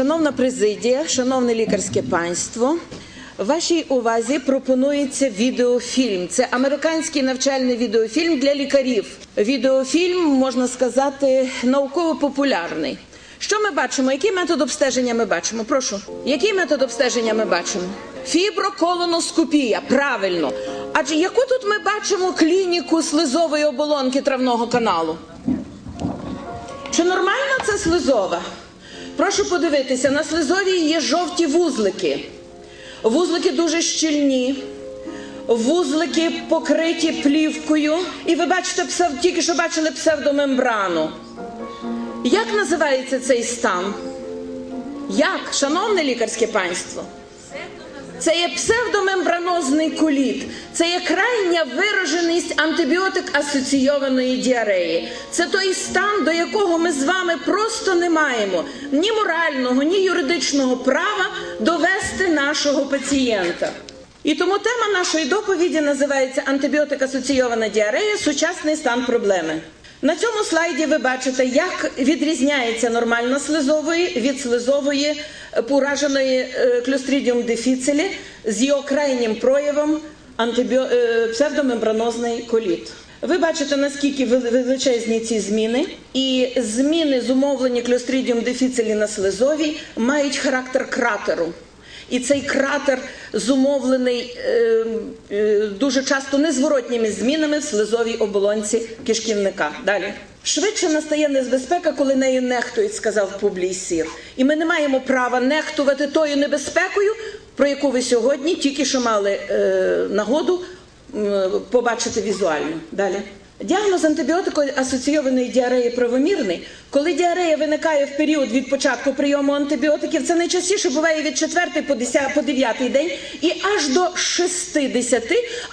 Шановна президія, шановне лікарське панство, вашій увазі пропонується відеофільм. Це американський навчальний відеофільм для лікарів. Відеофільм, можна сказати, науково-популярний. Що ми бачимо? Який метод обстеження ми бачимо? Прошу. Який метод обстеження ми бачимо? Фіброколоноскопія. Правильно. Адже яку тут ми бачимо клініку слизової оболонки травного каналу? Чи нормальна це слизова? Прошу подивитися, на слизовій є жовті вузлики. Вузлики дуже щільні. Вузлики покриті плівкою. І ви бачите, тільки що бачили псевдомембрану. Як називається цей стан? Як, шановне лікарське панство? Це є псевдомембранозний коліт, це є крайня вираженість антибіотик асоційованої діареї. Це той стан, до якого ми з вами просто не маємо ні морального, ні юридичного права довести нашого пацієнта. І тому тема нашої доповіді називається антибіотик асоційована діарея сучасний стан проблеми. На цьому слайді ви бачите, як відрізняється нормальна слизової від слизової пораженої е, Clostridium difficile з його крайнім проявом антибіо... е, псевдомембранозний коліт. Ви бачите, наскільки величезні ці зміни, і зміни, зумовлені Clostridium difficile на слизовій, мають характер кратеру. І цей кратер зумовлений е, е, дуже часто незворотніми змінами в слизовій оболонці кишківника. Далі. Швидше настає небезпека, коли нею нехтують, сказав Публій Сір. І ми не маємо права нехтувати тою небезпекою, про яку ви сьогодні тільки що мали е, нагоду м, побачити візуально. Далі. Діагноз антибіотикою асоційованої діареї правомірний. Коли діарея виникає в період від початку прийому антибіотиків, це найчастіше буває від 4 по 10, по 9 день і аж до 60,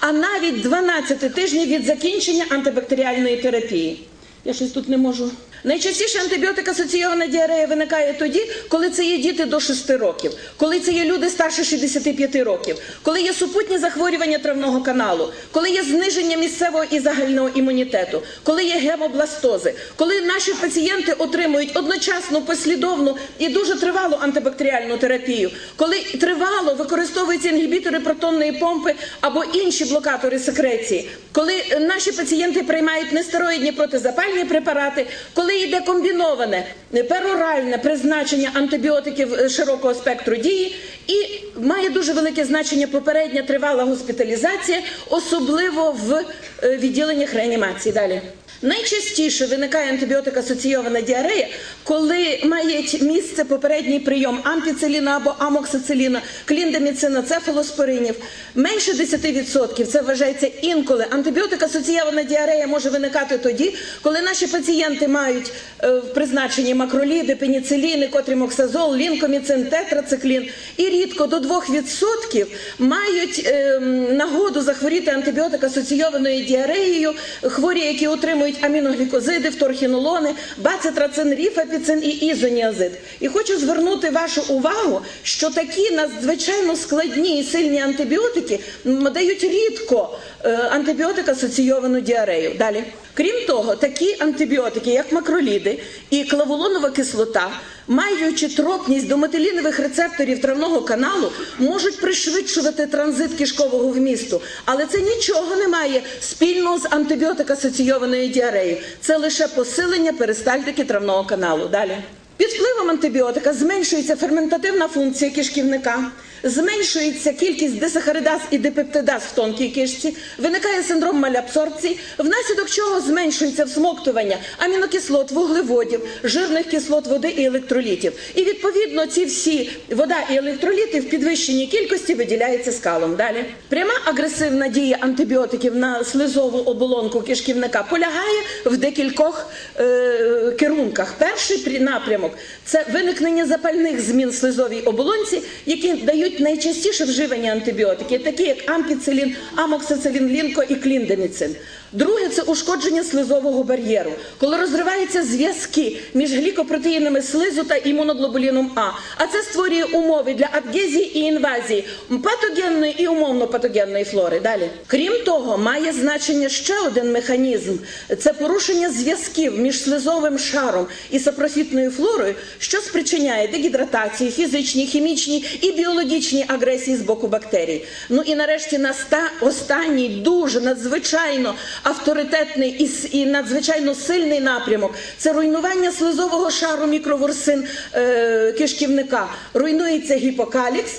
а навіть 12 тижнів від закінчення антибактеріальної терапії. Я щось тут не можу. Найчастіше антибіотик асоційована діарея виникає тоді, коли це є діти до 6 років, коли це є люди старше 65 років, коли є супутні захворювання травного каналу, коли є зниження місцевого і загального імунітету, коли є гемобластози, коли наші пацієнти отримують одночасну послідовну і дуже тривалу антибактеріальну терапію, коли тривало використовуються інгібітори протонної помпи або інші блокатори секреції, коли наші пацієнти приймають нестероїдні протизапальні препарати, коли йде комбіноване пероральне призначення антибіотиків е, широкого спектру дії, і має дуже велике значення попередня тривала госпіталізація, особливо в е, відділеннях реанімації. Далі. Найчастіше виникає антибіотик асоційована діарея, коли має місце попередній прийом ампіциліна або амоксициліна, кліндаміцина, цефалоспоринів. Менше 10% це вважається інколи. Антибіотик асоційована діарея може виникати тоді, коли наші пацієнти мають е, в призначенні макроліди, пеніциліни, котрімоксазол, лінкоміцин, тетрациклін. І рідко до 2% мають е, нагоду захворіти антибіотик асоційованою діареєю, хворі, які отримують аміноглікозиди, вторхінолони, бацетрацин, ріфапіцин і ізоніазид. І хочу звернути вашу увагу, що такі надзвичайно складні і сильні антибіотики дають рідко е, антибіотик асоційовану діарею. Далі. Крім того, такі антибіотики, як макроліди і клавулонова кислота, маючи тропність до метилінових рецепторів травного каналу, можуть пришвидшувати транзит кишкового вмісту. Але це нічого не має спільного з антибіотик асоційованою діареєю. Це лише посилення перистальтики травного каналу. Далі. Під впливом антибіотика зменшується ферментативна функція кишківника, зменшується кількість десахаридаз і дипептидаз в тонкій кишці, виникає синдром малябсорбції, внаслідок чого зменшується всмоктування амінокислот, вуглеводів, жирних кислот води і електролітів. І відповідно ці всі вода і електроліти в підвищеній кількості виділяються скалом. Далі пряма агресивна дія антибіотиків на слизову оболонку кишківника полягає в декількох е, керунках. Перший напрямок це виникнення запальних змін в слизовій оболонці, які дають найчастіше вживані антибіотики, такі як ампіцилін, амоксицилін, лінко і кліндаміцин. Друге це ушкодження слизового бар'єру, коли розриваються зв'язки між глікопротеїнами слизу та імуноглобуліном А. А це створює умови для адгезії і інвазії патогенної і умовно патогенної флори. Далі, крім того, має значення ще один механізм: це порушення зв'язків між слизовим шаром і сапрофітною флорою, що спричиняє дегідратацію, фізичні, хімічні і біологічні агресії з боку бактерій. Ну і нарешті наста останній дуже надзвичайно авторитетний і, і надзвичайно сильний напрямок це руйнування слизового шару мікроворсин е, кишківника. Руйнується гіпокалікс.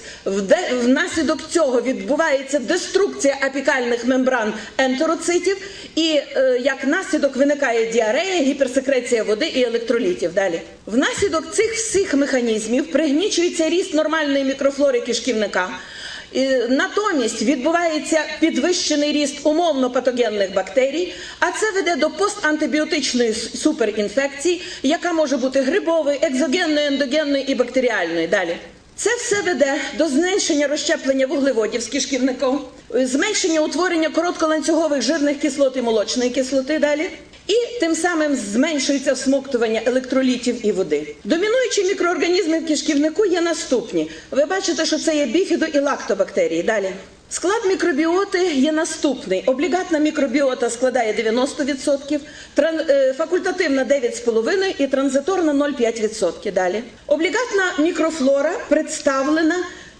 Внаслідок цього відбувається деструкція апікальних мембран ентероцитів, і е, як наслідок виникає діарея, гіперсекреція води і електролітів. Далі внаслідок цих всіх механізмів пригнічується ріст нормальної мікрофлори кишківника. Натомість відбувається підвищений ріст умовно патогенних бактерій, а це веде до постантибіотичної суперінфекції, яка може бути грибовою, екзогенною, ендогенною і бактеріальною. Далі. Це все веде до зменшення розщеплення вуглеводів з кишківником, зменшення утворення коротколанцюгових жирних кислот і молочної кислоти далі. І тим самим зменшується всмоктування електролітів і води. Домінуючі мікроорганізми в кишківнику є наступні. Ви бачите, що це є біфідо і лактобактерії. Далі. Склад мікробіоти є наступний. Облігатна мікробіота складає 90%, тран- е, факультативна 9,5% і транзиторна 0,5%. Далі. Облігатна мікрофлора представлена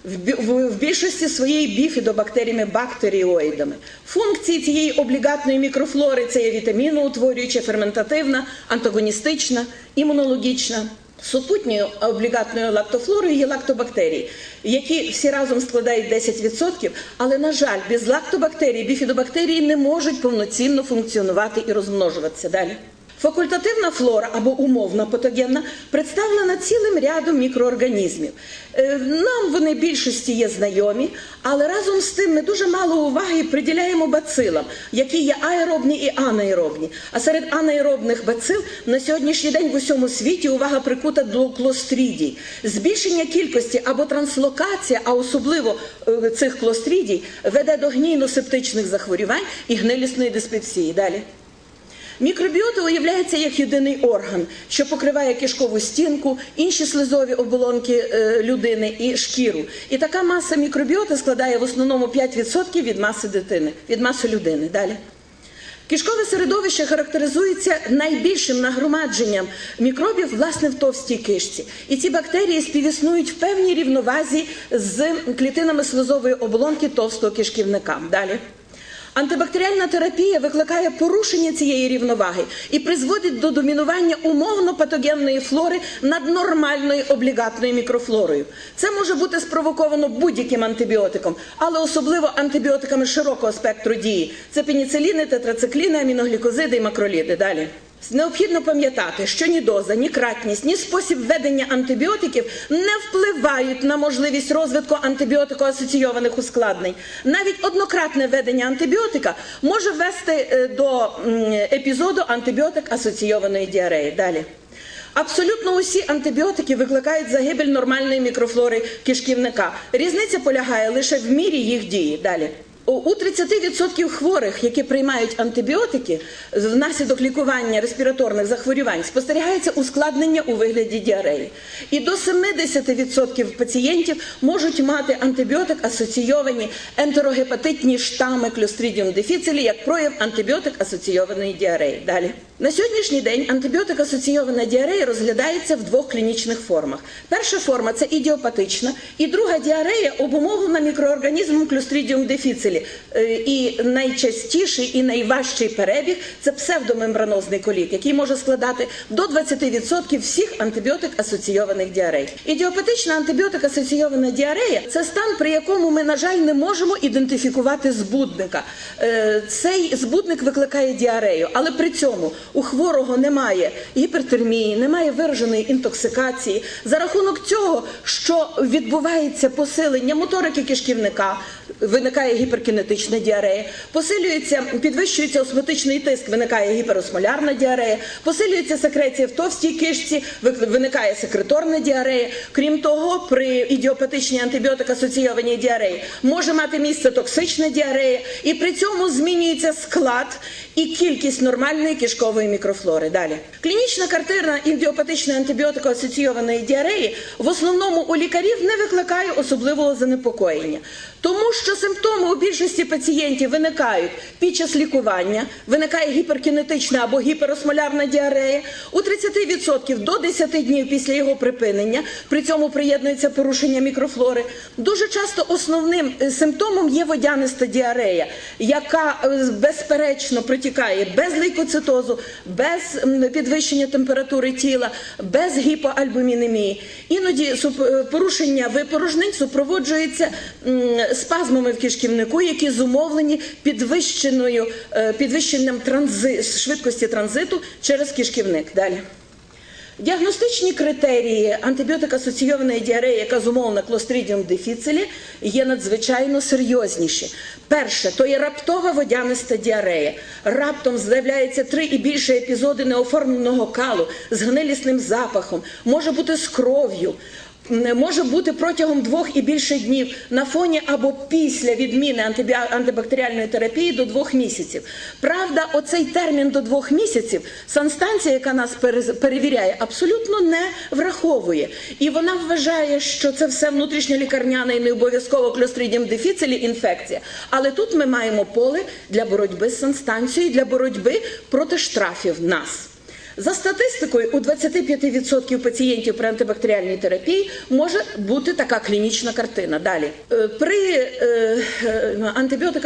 в бі- в в більшості своєї біфідобактеріями бактеріоїдами. Функції цієї облігатної мікрофлори це є вітаміноутворююча, ферментативна, антагоністична, імунологічна. Супутньою облігатною лактофлорою є лактобактерії, які всі разом складають 10%, але, на жаль, без лактобактерій біфідобактерії не можуть повноцінно функціонувати і розмножуватися далі. Факультативна флора або умовна патогенна представлена цілим рядом мікроорганізмів. Е, Нам вони більшості є знайомі, але разом з тим ми дуже мало уваги приділяємо бацилам, які є аеробні і анаеробні. А серед анаеробних бацил на сьогоднішній день в усьому світі увага прикута до клострідій. Збільшення кількості або транслокація, а особливо е, цих клострідій, веде до гнійно-септичних захворювань і гнилісної диспепсії. Далі. Мікробіота уявляється як єдиний орган, що покриває кишкову стінку, інші слизові оболонки е, людини і шкіру. І така маса мікробіоти складає в основному 5% від маси дитини, від маси людини. Далі. Кишкове середовище характеризується найбільшим нагромадженням мікробів власне в товстій кишці. І ці бактерії співіснують в певній рівновазі з клітинами слизової оболонки товстого кишківника. Далі. Антибактеріальна терапія викликає порушення цієї рівноваги і призводить до домінування умовно патогенної флори над нормальною облігатною мікрофлорою. Це може бути спровоковано будь-яким антибіотиком, але особливо антибіотиками широкого спектру дії. Це пеніциліни, тетрацикліни, аміноглікозиди і макроліди. Далі. Необхідно пам'ятати, що ні доза, ні кратність, ні спосіб ведення антибіотиків не впливають на можливість розвитку антибіотико-асоційованих ускладнень. Навіть однократне введення антибіотика може ввести е, до епізоду антибіотик-асоційованої діареї. Далі. Абсолютно усі антибіотики викликають загибель нормальної мікрофлори кишківника. Різниця полягає лише в мірі їх дії. Далі. У- У 30% хворих, які приймають антибіотики, внаслідок лікування респіраторних захворювань спостерігається ускладнення у вигляді діареї. І до 70% пацієнтів можуть мати антибіотик асоційовані ентерогепатитні штами Clostridium difficile як прояв антибіотик асоційованої діареї. Далі. На сьогоднішній день антибіотик асоційована діарея розглядається в двох клінічних формах. Перша форма це ідіопатична, і друга діарея обумовлена мікроорганізмом Clostridium difficile. Е, І найчастіший і найважчий перебіг це псевдомембранозний коліт, який може складати до 20% всіх антибіотик-асоційованих діарей. Ідіопатична антибіотик-асоційована діарея це стан, при якому ми, на жаль, не можемо ідентифікувати збудника. Е, Цей збудник викликає діарею, але при цьому у хворого немає гіпертермії, немає вираженої інтоксикації. За рахунок цього, що відбувається посилення моторики кишківника, виникає гіперкінетична діарея, посилюється, підвищується осмотичний тиск, виникає гіперосмолярна діарея, посилюється секреція в товстій кишці, виникає секреторна діарея. Крім того, при ідіопатичній антибіотик асоційованій діареї може мати місце токсична діарея, і при цьому змінюється склад і кількість нормальної кишкової мікрофлори. Далі клінічна картина ідіопатичної антибіотико асоційованої діареї в основному у лікарів не викликає особливого занепокоєння, тому що симптоми у більшості пацієнтів виникають під час лікування, виникає гіперкінетична або гіперосмолярна діарея. У 30% до 10 днів після його припинення при цьому приєднується порушення мікрофлори. Дуже часто основним е, симптомом є водяниста діарея, яка е, безперечно протікає без лейкоцитозу, без підвищення температури тіла, без гіпоальбумінемії. Іноді е, порушення випорожнень супроводжується м, спазмами в кишківнику, які зумовлені підвищеною е, підвищенням транзи, швидкості транзиту через кишківник. Далі. Діагностичні критерії антибіотик асоційованої діареї, яка зумовлена клостридіум дефіцилі, є надзвичайно серйозніші. Перше, то є раптова водяниста діарея. Раптом з'являється три і більше епізоди неоформленого калу з гнилісним запахом, може бути з кров'ю. Може бути протягом двох і більше днів на фоні або після відміни антибактеріальної терапії до двох місяців. Правда, оцей термін до двох місяців санстанція, яка нас перевіряє, абсолютно не враховує. І вона вважає, що це все внутрішньолікарняне і не обов'язково кльостридіум дефіцилі інфекція. Але тут ми маємо поле для боротьби з санстанцією, для боротьби проти штрафів нас. За статистикою, у 25% пацієнтів при антибактеріальній терапії може бути така клінічна картина. Далі Е, при е, е, антибіотик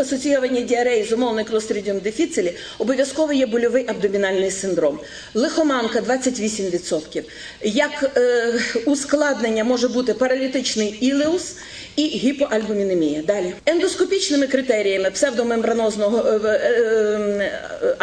діареї з умовною клостридіум дефіцилі обов'язково є больовий абдомінальний синдром. Лихоманка 28%. Як ускладнення може бути паралітичний ілеус і гіпоальбумінемія. Далі ендоскопічними критеріями псевдомембранозного е, е, е,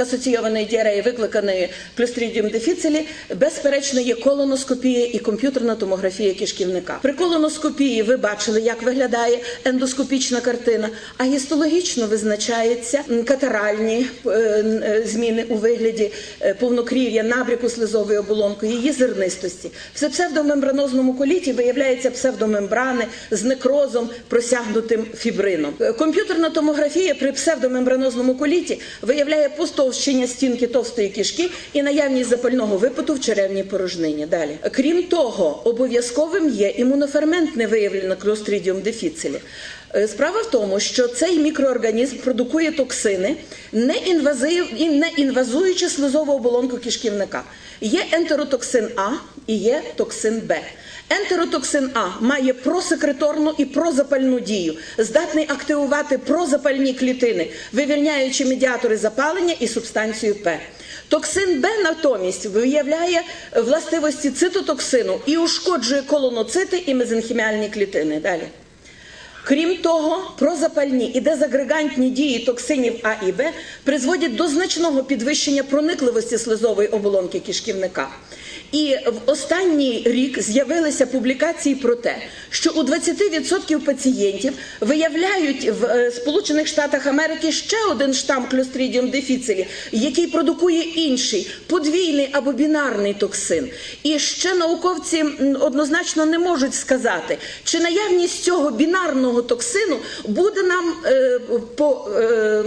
асоційованої діареї, викликаної клюстридіум дефіцилі, безперечно є колоноскопія і комп'ютерна томографія кишківника. При колоноскопії ви бачили, як виглядає ендоскопічна картина, а гістологічно визначаються катаральні е, е, зміни у вигляді е, повнокрів'я, набряку слизової оболонки, її зернистості. В псевдомембранозному коліті виявляються псевдомембрани з некрозом, просягнутим фібрином. Комп'ютерна томографія при псевдомембранозному коліті виявляє постовщення стінки товстої кишки і наявність запального випиту в черевній порожнині. Далі, крім того, обов'язковим є імунофермент не виявлено клостридіум дефіцилі. Е, Справа в тому, що цей мікроорганізм продукує токсини, не, інвазив, не інвазуючи слизову оболонку кишківника. Є ентеротоксин А і є токсин Б. Ентеротоксин А має просекреторну і прозапальну дію, здатний активувати прозапальні клітини, вивільняючи медіатори запалення і субстанцію П. Токсин Б натомість виявляє властивості цитотоксину і ушкоджує колоноцити і мезенхіміальні клітини. Далі. Крім того, прозапальні і дезагрегантні дії токсинів А і Б призводять до значного підвищення проникливості слизової оболонки кишківника. І в останній рік з'явилися публікації про те, що у 20% пацієнтів виявляють в е, Сполучених Штатах Америки ще один штам Clostridium difficile, який продукує інший подвійний або бінарний токсин. І ще науковці однозначно не можуть сказати, чи наявність цього бінарного токсину буде нам е, по, е,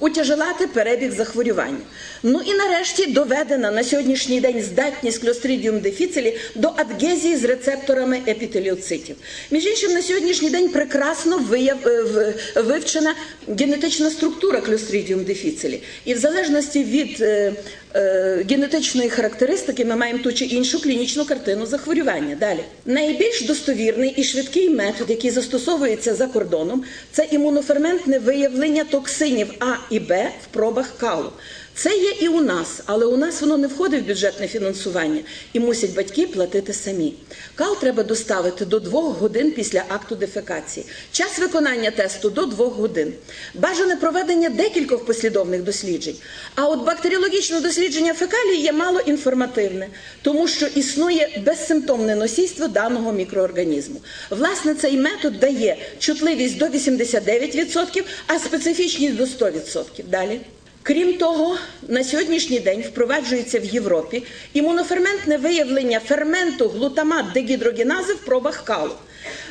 утяжелати перебіг захворювання. Ну і нарешті доведена на сьогоднішній день здатність Clostridium difficile до адгезії з рецепторами епітеліоцитів. Між іншим, на сьогоднішній день прекрасно вияв, е, вивчена генетична структура Clostridium difficile. І в залежності від е, е, генетичної характеристики ми маємо ту чи іншу клінічну картину захворювання. Далі найбільш достовірний і швидкий метод, який застосовується за кордоном, це імуноферментне виявлення токсинів А і Б в пробах калу. Це є і у нас, але у нас воно не входить в бюджетне фінансування і мусять батьки платити самі. Кал треба доставити до двох годин після акту дефекації. Час виконання тесту до двох годин. Бажане проведення декількох послідовних досліджень. А от бактеріологічне дослідження фекалії є мало інформативне, тому що існує безсимптомне носійство даного мікроорганізму. Власне, цей метод дає чутливість до 89%, а специфічність до 100%. Далі. Крім того, на сьогоднішній день впроваджується в Європі імуноферментне виявлення ферменту глутамат дегідрогенази в пробах калу.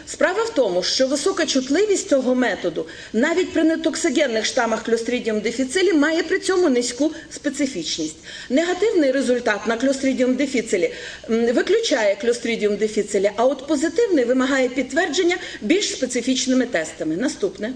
Справа в тому, що висока чутливість цього методу навіть при нетоксигенних штамах Clostridium difficile має при цьому низьку специфічність. Негативний результат на Clostridium difficile м, виключає Clostridium difficile, а от позитивний вимагає підтвердження більш специфічними тестами. Наступне.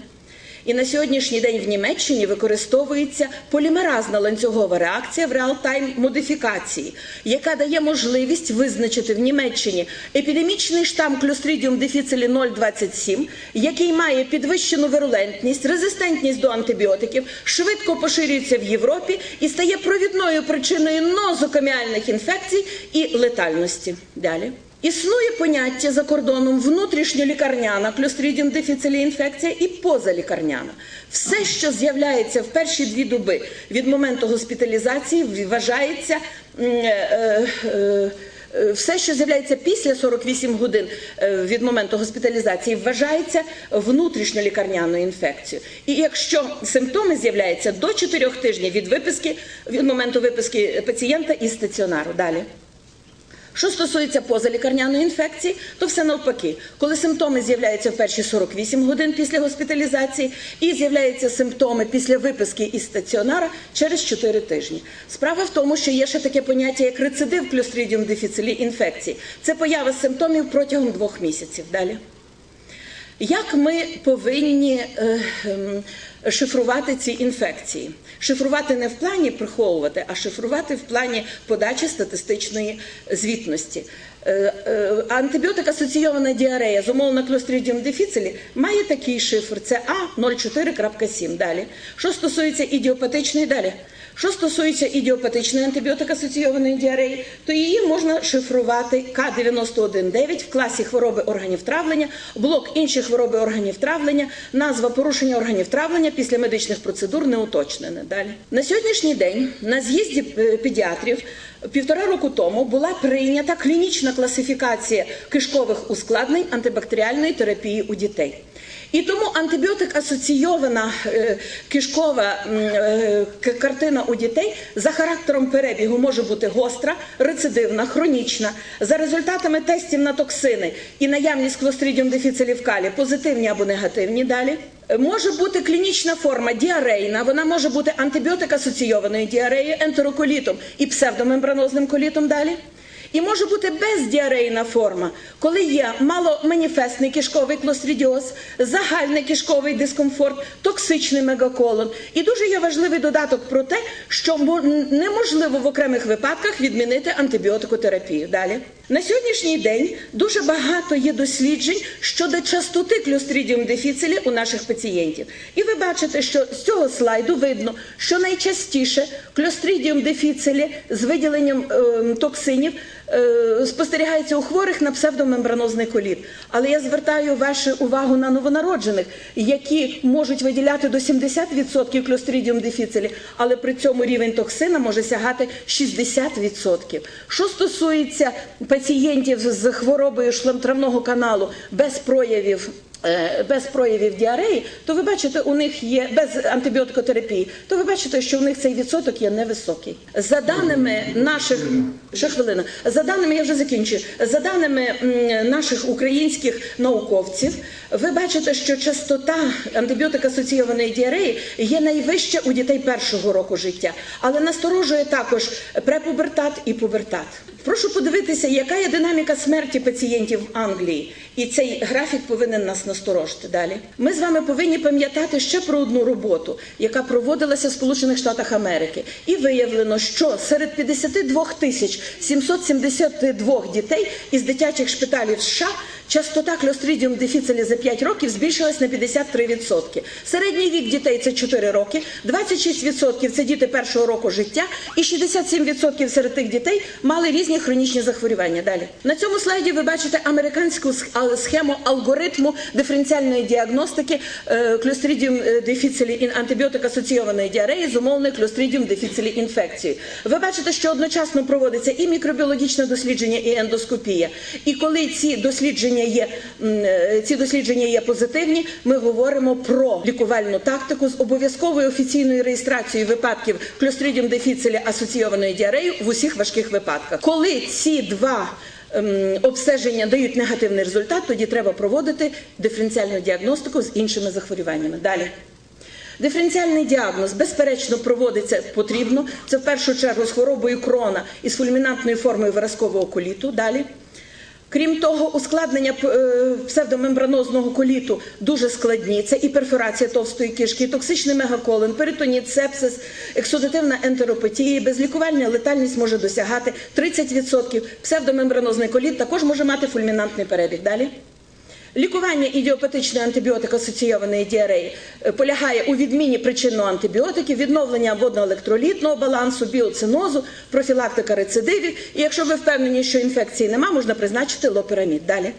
І на сьогоднішній день в Німеччині використовується полімеразна ланцюгова реакція в реалтайм модифікації, яка дає можливість визначити в Німеччині епідемічний штам Clostridium difficile 027, який має підвищену вирулентність, резистентність до антибіотиків, швидко поширюється в Європі і стає провідною причиною нозокоміальних інфекцій і летальності. Далі. Існує поняття за кордоном внутрішньолікарняна Clostridium difficile інфекція і позалікарняна. Все, що з'являється в перші дві доби від моменту госпіталізації, вважається е, е, е, все, що з'являється після 48 годин від моменту госпіталізації, вважається внутрішньолікарняною інфекцією. І якщо симптоми з'являються до 4 тижнів від виписки, від моменту виписки пацієнта із стаціонару. Далі. Що стосується позалікарняної інфекції, то все навпаки, коли симптоми з'являються в перші 48 годин після госпіталізації і з'являються симптоми після виписки із стаціонара через 4 тижні. Справа в тому, що є ще таке поняття, як рецидив Clostridium difficile інфекції. Це поява симптомів протягом двох місяців. Далі. Як ми повинні е, ем, шифрувати ці інфекції? Шифрувати не в плані приховувати, а шифрувати в плані подачі статистичної звітності. Е, е, Антибіотик асоційована діарея, зумовлена Clostridium difficile, має такий шифр. Це А04.7. Далі. Що стосується ідіопатичної далі. Що стосується ідіопатичної антибіотика асоційованої діареї, то її можна шифрувати К91.9 в класі хвороби органів травлення, блок інші хвороби органів травлення, назва порушення органів травлення після медичних процедур не уточнена. Далі на сьогоднішній день на з'їзді е, педіатрів півтора року тому була прийнята клінічна класифікація кишкових ускладнень антибактеріальної терапії у дітей. І тому антибіотик асоційована е, кишкова е, картина у дітей за характером перебігу може бути гостра, рецидивна, хронічна. За результатами тестів на токсини і наявність Clostridium difficile в калі позитивні або негативні далі. Може бути клінічна форма діарейна, вона може бути антибіотик асоційованою діареєю, ентероколітом і псевдомембранозним колітом далі. І може бути бездіарейна форма, коли є маломаніфестний кишковий клостридіоз, загальний кишковий дискомфорт, токсичний мегаколон. І дуже є важливий додаток про те, що мо- неможливо в окремих випадках відмінити антибіотикотерапію. Далі. На сьогоднішній день дуже багато є досліджень щодо частоти Clostridium дефіцилі у наших пацієнтів. І ви бачите, що з цього слайду видно, що найчастіше клюстрідіум дефіцилі з виділенням е, токсинів спостерігається у хворих на псевдомембранозний коліт. Але я звертаю вашу увагу на новонароджених, які можуть виділяти до 70% клюстридіум дефіцелі, але при цьому рівень токсина може сягати 60%. Що стосується пацієнтів з хворобою шлемтравного каналу без проявів е, без проявів діареї, то ви бачите, у них є без антибіотикотерапії, то ви бачите, що у них цей відсоток є невисокий. За даними наших ще хвилина, за даними я вже закінчую. За даними наших українських науковців, ви бачите, що частота антибіотик-асоційованої діареї є найвища у дітей першого року життя, але насторожує також препубертат і пубертат. Прошу подивитися, яка є динаміка смерті пацієнтів в Англії, і цей графік повинен нас насторожити. Далі ми з вами повинні пам'ятати ще про одну роботу, яка проводилася в Сполучених Штатах Америки, і виявлено, що серед 52 тисяч 772 дітей із дитячих шпиталів США частота кльостридіум дефіцилі за 5 років збільшилась на 53%. Середній вік дітей це 4 роки, 26% це діти першого року життя, і 67% серед тих дітей мали різні хронічні захворювання. Далі на цьому слайді ви бачите американську схему алгоритму диференціальної діагностики е, клюстридіум дефіцилі ін антибіотик асоційованої діареї з умовною клюстридіум дефіцилі інфекцією. Ви бачите, що одночасно проводиться і мікробіологічне дослідження, і ендоскопія. І коли ці дослідження є е, ці дослідження є позитивні, ми говоримо про лікувальну тактику з обов'язковою офіційною реєстрацією випадків клюстридіум дефіцилі асоційованої діареї в усіх важких випадках. Коли ці два ем, обстеження дають негативний результат, тоді треба проводити диференціальну діагностику з іншими захворюваннями. Далі. Диференціальний діагноз безперечно проводиться потрібно. Це в першу чергу з хворобою крона і з фульмінантною формою виразкового коліту. Далі. Крім того, ускладнення е, псевдомембранозного коліту дуже складні. Це і перфорація товстої кишки, токсичний мегаколон, перитоніт, сепсис, ексудативна ентеропатія. Безлікувальна летальність може досягати 30%. Псевдомембранозний коліт також може мати фульмінантний перебіг. Далі. Лікування ідіопатичної антибіотик-асоційованої діареї е, полягає у відміні причинного антибіотиків, відновлення водно-електролітного балансу, біоцинозу, профілактика рецидивів. І якщо ви впевнені, що інфекції нема, можна призначити лопірамід. Далі.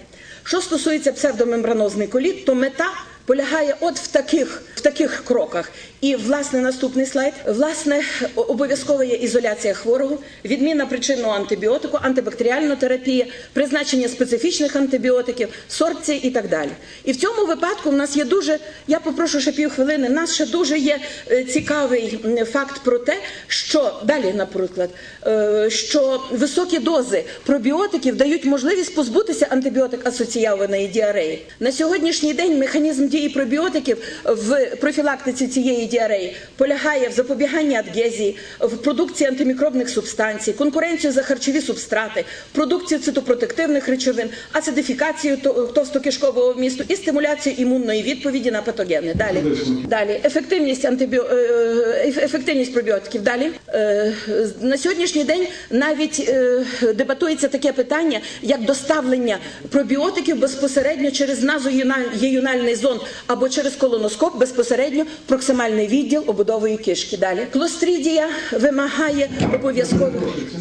Що стосується псевдомембранозний коліт, то мета полягає от в таких, в таких кроках. І власне наступний слайд. Власне, обов'язкова є ізоляція хворого, відміна причинного антибіотику, антибактеріальна терапія, призначення специфічних антибіотиків, сорбція і так далі. І в цьому випадку в нас є дуже, я попрошу ще півхвилини, в нас ще дуже є е, цікавий факт про те, що далі, наприклад, е, що високі дози пробіотиків дають можливість позбутися антибіотик асоційованої діареї. На сьогоднішній день механізм дії пробіотиків в профілактиці цієї діареї. Полягає в запобіганні адгезії, в продукції антимікробних субстанцій, конкуренцію за харчові субстрати, продукцію цитопротективних речовин, ацидифікацію то- товстокишкового вмісту і стимуляцію імунної відповіді на патогени. Далі. Далі. Ефективність антибіо... е, ефективність пробіотиків. Далі. Е, на сьогоднішній день навіть е, дебатується таке питання, як доставлення пробіотиків безпосередньо через назоєюнальний зон або через колоноскоп безпосередньо проксимальний відділ обудової кишки. Далі клостридія вимагає обов'язково.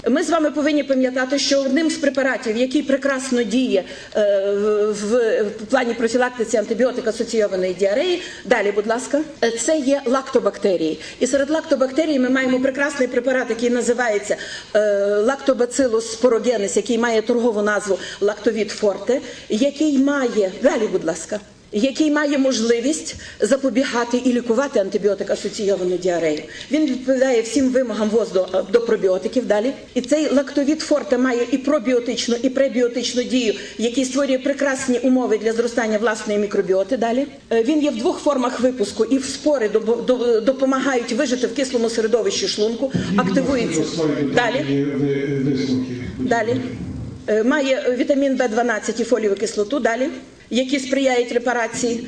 Ми з вами повинні пам'ятати, що одним з препаратів, який прекрасно діє е, в, плані профілактиці антибіотик асоційованої діареї. Далі, будь ласка, це є лактобактерії. І серед лактобактерій ми маємо прекрасний препарат, який називається е, лактобацилус спорогенес, який має торгову назву лактовід форте, який має далі, будь ласка. Який має можливість запобігати і лікувати антибіотик асоційовану діарею. Він відповідає всім вимогам ВОЗ до, до пробіотиків далі. І цей лактовід форте має і пробіотичну, і пребіотичну дію, який створює прекрасні умови для зростання власної мікробіоти. Далі Е, він є в двох формах випуску, і в спори до- до- допомагають вижити в кислому середовищі шлунку, активується далі. Далі Е, має вітамін В12 і фолієву кислоту. Далі, які сприяють репарації.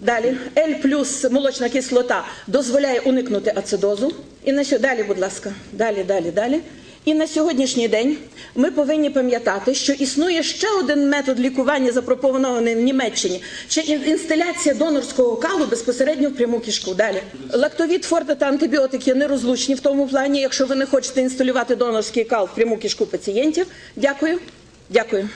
Далі L плюс молочна кислота дозволяє уникнути ацидозу. І на далі, будь ласка, далі, далі, далі. І на сьогоднішній день ми повинні пам'ятати, що існує ще один метод лікування, запропонований в Німеччині, це ін- інстиляція донорського калу безпосередньо в пряму кишку. Далі лактовід, форте та антибіотики нерозлучні в тому плані, якщо ви не хочете інсталювати донорський кал в пряму кишку пацієнтів. Дякую. Дякую.